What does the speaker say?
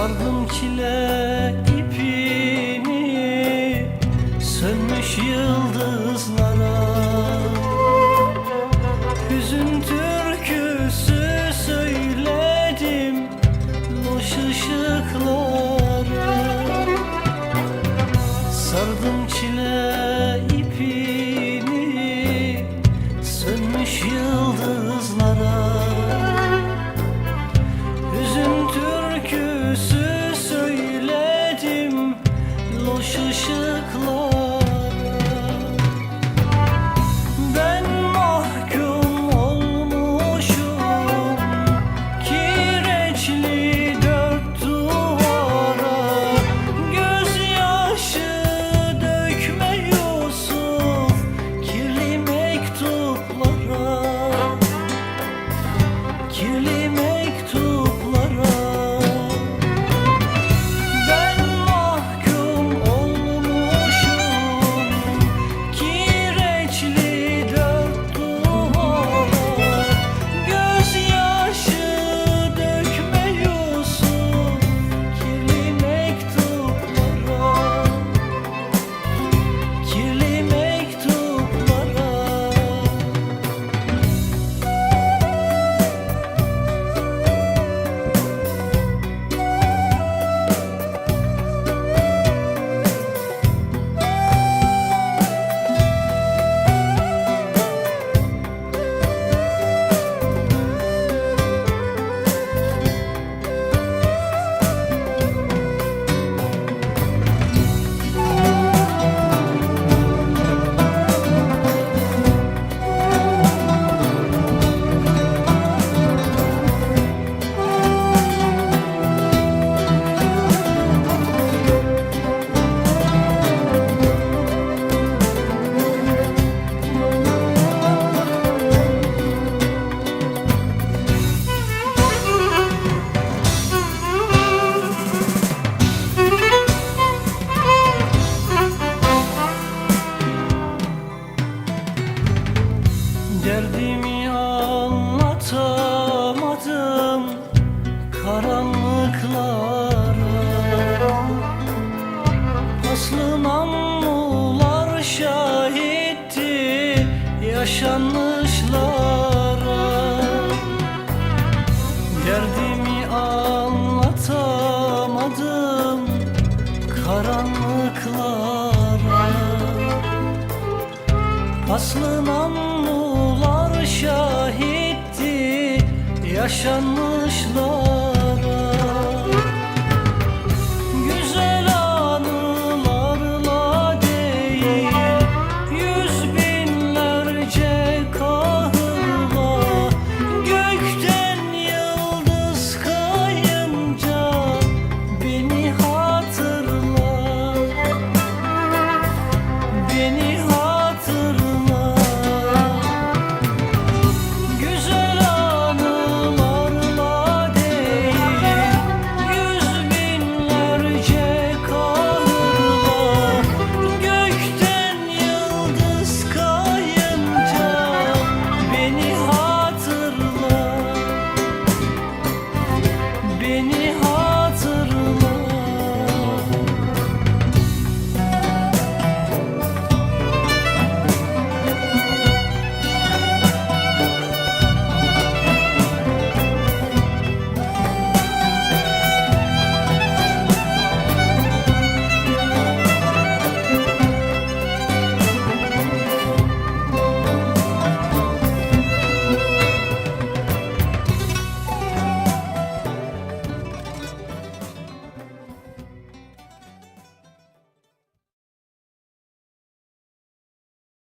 Sardım çile ipini Sönmüş yıldızlara Loş Derdimi anlatamadım karanlıklara. Aslı namlular şahitti yaşanmışlara. Derdimi anlatamadım karanlıklara. Aslı namlular şahitti yaşanmışlar beni